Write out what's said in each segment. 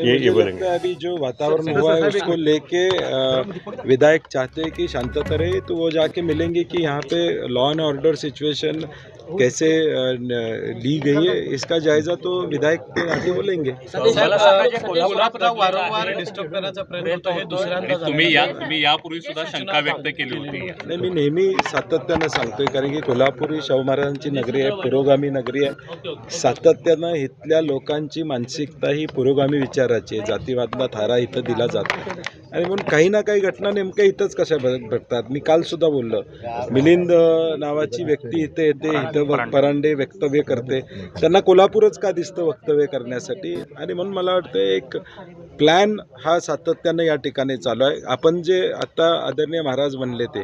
ये ये बोलेंगे। लगता है अभी जो वातावरण हुआ है उसको लेके अ, विधायक चाहते हैं कि शांतता रहे तो वो जाके मिलेंगे कि यहाँ पे लॉ एंड ऑर्डर सिचुएशन कैसे ली गई है इसका जायजा तो विधायक के नाते वो लेंगे मला सांगा जे कोल्हापुरात वारंवार डिस्टर्ब करण्याचा प्रयत्न होतो हे दुसऱ्यांदा झालं. तुम्ही या तुम्ही यापूर्वी सुद्धा शंका व्यक्त केली होती. नाही मी नेहमी सातत्यानं सांगतोय कारण की कोल्हापूर ही शाहू महाराजांची नगरी आहे पुरोगामी नगरी आहे. सातत्यानं इथल्या लोकांची मानसिकता ही पुरोगामी विचाराची आहे. जातीवादला थारा इथं दिला जातो आणि म्हणून काही ना काही घटना नेमक्या इथंच कशा घड- मी काल सुद्धा बोललो. मिलिंद नावाची व्यक्ती इथे येते इथं परांडे वक्तव्य करते. त्यांना कोल्हापूरच का दिसतं वक्तव्य करण्यासाठी? आणि म्हणून मला वाटतं एक प्लॅन हा सातत्यानं या ठिकाणी चालू आहे. आपण जे आता आदरणीय महाराज म्हणले ते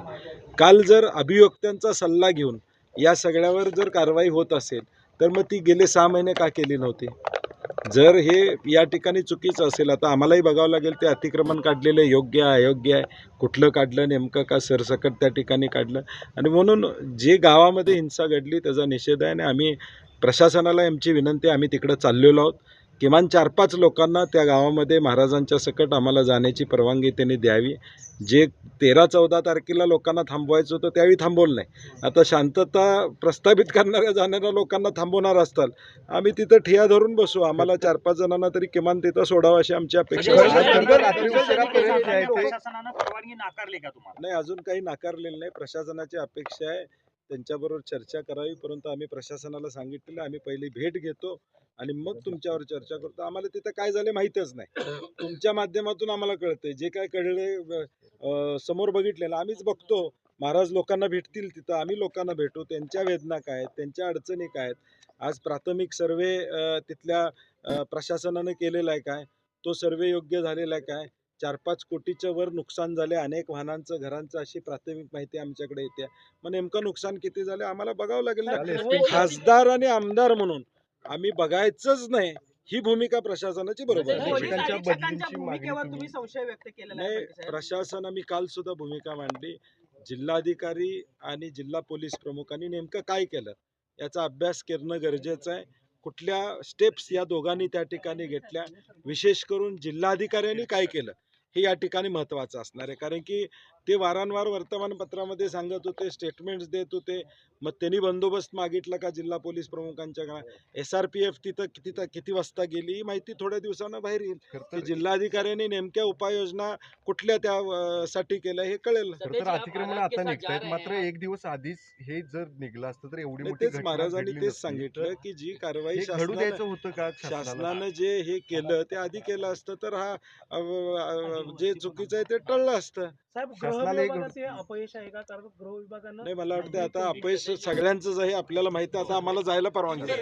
काल जर अभियोक्त्यांचा सल्ला घेऊन या सगळ्यावर जर कारवाई होत असेल तर मग ती गेले सहा महिने का केली नव्हती? जर हे या ठिकाणी चुकीचं असेल आता आम्हालाही बघावं लागेल ते अतिक्रमण काढलेलं योग्य आहे अयोग्य आहे. कुठलं काढलं नेमकं का सरसकट त्या ठिकाणी काढलं? आणि म्हणून जे गावामध्ये हिंसा घडली त्याचा निषेध आहे आणि आम्ही प्रशासनाला आमची विनंती आम्ही तिकडं चाललेलो आहोत. किमान चार पाच लोकांना त्या गावामध्ये महाराजांच्या सकट आम्हाला जाण्याची परवानगी त्यांनी द्यावी. जे तेरा चौदा तारखेला लोकांना थांबवायचं होतं त्यावेळी थांबवलं नाही. आता शांतता प्रस्थापित करणाऱ्या जाणाऱ्या लोकांना थांबवणार असताल आम्ही तिथं ठिया धरून बसू. आम्हाला चार पाच जणांना तरी किमान तिथं सोडावं अशी आमची अपेक्षा आहे. प्रशासनानं परवानगी नाकारली का तुम्हाला? नाही अजून काही नाकारलेलं नाही. प्रशासनाची अपेक्षा आहे. त्यांच्याबरोबर चर्चा करावी परंतु आम्ही प्रशासनाला सांगितलेलं आम्ही पहिली भेट घेतो. आणि मग तुमच्यावर चर्चा करतो. आम्हाला तिथं काय झालं माहीतच नाही. तुमच्या माध्यमातून आम्हाला कळतंय. जे काय कळले समोर बघितलेलं आम्हीच बघतो. महाराज लोकांना भेटतील तिथं. आम्ही लोकांना भेटू. त्यांच्या वेदना काय आहेत? त्यांच्या अडचणी काय आहेत? आज प्राथमिक सर्वे तिथल्या प्रशासनानं केलेला आहे काय? तो सर्वे योग्य झालेला आहे काय? चार पाच कोटीच्या वर नुकसान झाले अनेक वाहनांचं घरांचं अशी प्राथमिक माहिती आमच्याकडे येते. मग नेमकं नुकसान किती झाले? आम्हाला बघावं लागेल ना. खासदार आणि आमदार म्हणून. आम्ही बघायचंच नाही. ही भूमिका प्रशासनाची बरोबर आहे. पोलिसांच्या बदलींची भूमिकेवर तुम्ही संशय व्यक्त केलेला नाही साहेब. प्रशासन आम्ही काल सुद्धा भूमिका मांडली. जिल्हाधिकारी आणि जिल्हा पोलीस प्रमुखांनी नेमकं काय केलं याचा अभ्यास करणं गरजेचं आहे. कुठल्या स्टेप्स या दोघांनी त्या ठिकाणी घेतल्या विशेष करून जिल्हाधिकाऱ्यांनी काय केलं हे या ठिकाणी महत्त्वाचं असणार आहे. कारण की ते वारंवार वर्तमानपत्रामध्ये सांगत होते स्टेटमेंट्स देत होते. मग त्यांनी बंदोबस्त मागितला का जिल्हा पोलीस प्रमुखांच्या एस आर पी एफ तिथं किती किती वाजता गेली ही माहिती थोड्या दिवसानं बाहेर येईल. जिल्हाधिकाऱ्यांनी नेमक्या उपाययोजना कुठल्या त्या साठी केल्या हे कळेल. अतिक्रमण आता निघतायत. मात्र एक दिवस आधीच हे जर निघलं असतं तर एवढी तेच महाराजांनी तेच. सांगितलं की जी कारवाई होतं का? शासनानं जे हे केलं ते आधी केलं असतं तर हा जे चुकीचं आहे ते टळलं असतं. साहेब शासनाला एक- अपयश आहे का कारण गृह विभागानं नाही मला वाटतं आता अपयश सगळ्यांचंच आहे आपल्याला माहिती आहे आता आम्हाला जायला परवानगी.